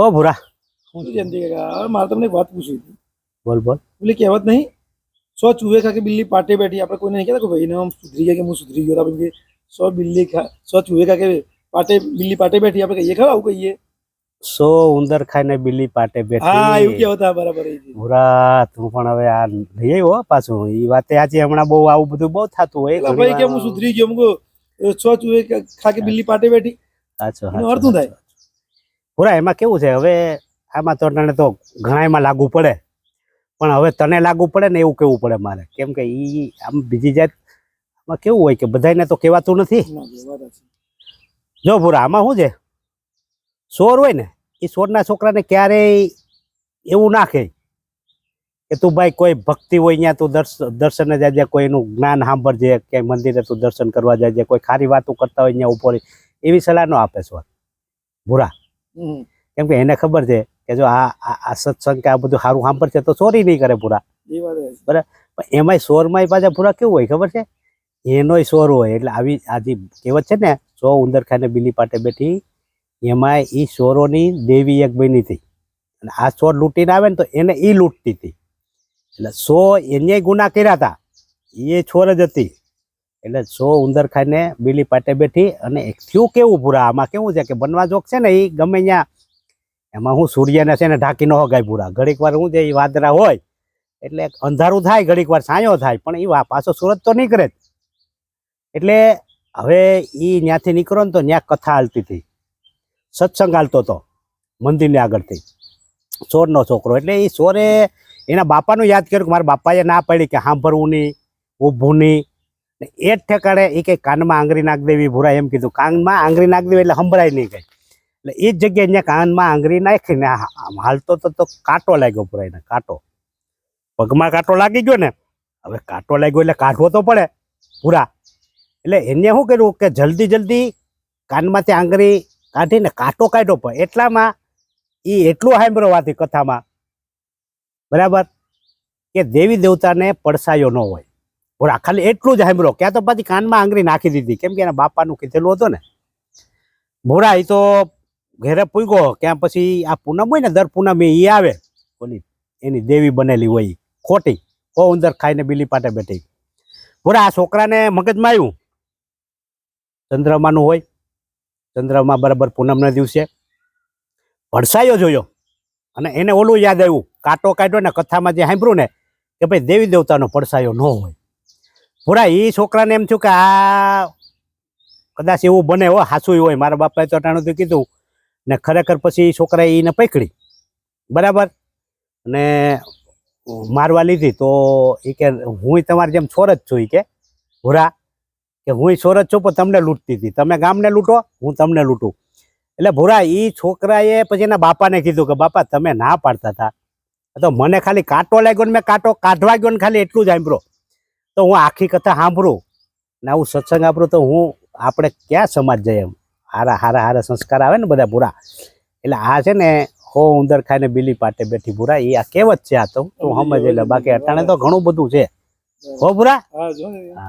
ઓ ભૂરા. શું જયંતિ કાકા મારે તમને એક વાત પૂછવી હતી. બોલ બોલ. પેલી કહેવત નહીં સો ચૂહે ખા કે બિલ્લી પાટે બેઠી. આપણે કોઈને નહીં કહેતા કે ભાઈને આમ સુધરી ગયા કે હું સુધરી ગયો? આપણે સો બિલ્લી ખા સો ચૂહે ખા કે પાટે બિલ્લી પાટે બેઠી. આપણે કહીએ ખરા? આવું કહીએ. સો ઉંદર ખાઈને બિલ્લી પાટે હા એવું બેઠી હતા બરાબર ભુરા તું પણ હવે આ લઈ આવ્યો પાછું. એ વાતે આજે હમણાં બહુ આવું બધું બહુ થતું હોય. ભાઈ કે હું સુધરી ગયો મૂકો સો ચૂહે ખા કે બિલ્લી પાટે બેઠી. સાચો અર્થ થાય? ભૂરા એમાં કેવું છે? હવે આમાં તો તને તો ઘણા એમાં લાગુ પડે. પણ હવે તને લાગુ પડે ને એવું કેવું પડે મારે? કેમ કે એ આમ બીજી જાત આમાં કેવું હોય કે બધાને તો કહેવાતું નથી. જો ભૂરા આમાં શું છે? સોર હોય ને એ સોરના છોકરાને ક્યારેય એવું ના કહે કે તું ભાઈ કોઈ ભક્તિ હોય ત્યાં તું દર્શ- દર્શને જાજે કોઈનું જ્ઞાન સાંભળજે ક્યાંય મંદિરે તું દર્શન કરવા જાજે કોઈ ખારી વાતો કરતા હોય ત્યાં ઉપર એવી સલાહ ન આપે સ્વર ભૂરા. કેમ કે એને ખબર છે કે જો આ આ સત્સંગ કે આ બધું સારું સાંભળશે તો ચોરી નહીં કરે પૂરા. બરાબર? પણ એમાંય સોરમાંય પાછા પૂરા કેવું હોય ખબર છે? એનોય સોર હોય એટલે આવી આ જે કહેવત છે ને સો ઉંદર ખાને બિલી પાટે બેઠી એમાં એ સોરોની દેવી એક બની હતી. અને આ સોર લૂંટીને આવે ને તો એને એ લૂંટતી હતી. એટલે સો એને ગુના કર્યા હતા. એ છોર જ હતી. એટલે સો ઉંદર ખાઈને બીલી પાટે બેઠી અને થયું કેવું ભૂરા? આમાં કેવું છે કે બનવા જોક છે ને એ ગમે ત્યાં એમાં હું સૂર્યને છે ને ઢાંકી ન હગાય ભૂરા. ઘડીક વાર હું છે એ વાદરા હોય, એટલે અંધારું થાય, ઘડીક વાર સાંયો થાય, પણ એ પાછો સુરત તો નીકળે જ. એટલે હવે એ ત્યાંથી નીકળો ને તો ત્યાં કથા હાલતી હતી. સત્સંગ હાલતો હતો, મંદિરની આગળથી. ચોરનો છોકરો, એટલે એ ચોરે એના બાપાનું યાદ કર્યું કે મારા બાપાએ ના પાડી કે સાંભળવું નહીં, ઊભું નહીં. એ જ ઠેકાણે એ કે કાનમાં આંગળી નાખ દેવી, ભૂરા એમ કીધું. કાનમાં આંગળી નાખ દેવી એટલે સંભળાય નહીં કઈ. એટલે એ જ જગ્યાએ ત્યાં કાનમાં આંગળી નાખીને હાલતો તો કાંટો લાગ્યો ભૂરાઈને કાંટો. પગમાં કાંટો લાગી ગયો ને, હવે કાંટો લાગ્યો એટલે કાઢવો તો પડે પૂરા એટલે એને શું કર્યું કે જલ્દી જલ્દી કાનમાંથી આંગળી કાઢીને કાંટો કાઢ્યો પણ એટલામાં એ એટલું સાંભળ્યો વાતી કથામાં, બરાબર, કે દેવી દેવતાને પડસાયો ન હોય. પૂરા ખાલી એટલું જ સાંભળો. ક્યાં તો પછી કાનમાં આંગળી નાખી દીધી. કેમ કે એના બાપાનું કીધેલું હતું ને. ભોરા એ તો ઘેરે પૂગો ક્યાં પછી આ પૂનમ હોય ને, દર પૂનમે એ આવે. ઓલી, એની દેવી બનેલી હોય. ખોટી. કો ઉંદર ખાઈને બિલી પાટે બેઠી. પૂરા આ છોકરાને મગજમાં આવ્યું ચંદ્રમાનું હોય. ચંદ્રમા બરાબર પૂનમના દિવસે. ભડસાયો જોયો. અને એને ઓલું યાદ આવ્યું. કાંટો કાઢ્યો ને, કથામાં જે સાંભળ્યું ને, કે ભાઈ દેવી દેવતાનો પડસાયો ન હોય. પૂરા એ છોકરાને એમ થયું કે આ કદાચ એવું બને હો હાસું હોય. મારા બાપાએ તો અટાણું કીધું. ને ખરેખર પછી એ છોકરાએ એને પકડી. બરાબર? અને મારવા લીધી. તો એ કે હું તમારી જેમ છોર જ છું. એ કે ભૂરા કે હું છોર જ છું, પણ તમને લૂંટતી હતી. તમે ગામને લૂંટો, હું તમને લૂંટું. એટલે ભૂરા એ છોકરાએ પછી એના બાપાને કીધું કે, બાપા, તમે ના પાડતા હતા તો મને ખાલી કાંટો લાગ્યો ને મેં કાંટો કાઢવા ગયો ને ખાલી એટલું જ સાંભળ્યો તો હું આખી કથા સાંભળું ને આવું સત્સંગ સાંભળું તો હું આપણે ક્યાં સમાજ જઈએ એમ? હારા હારા હારા સંસ્કાર આવે ને બધા ભૂરા એટલે આ છે ને હો ઉંદર ખાઈને બિલી પાટે બેઠી ભૂરા એ આ કહેવત છે આ તો. તું સમજ એટલે બાકી અટાણે તો ઘણું બધું છે. હો હા ને. હા.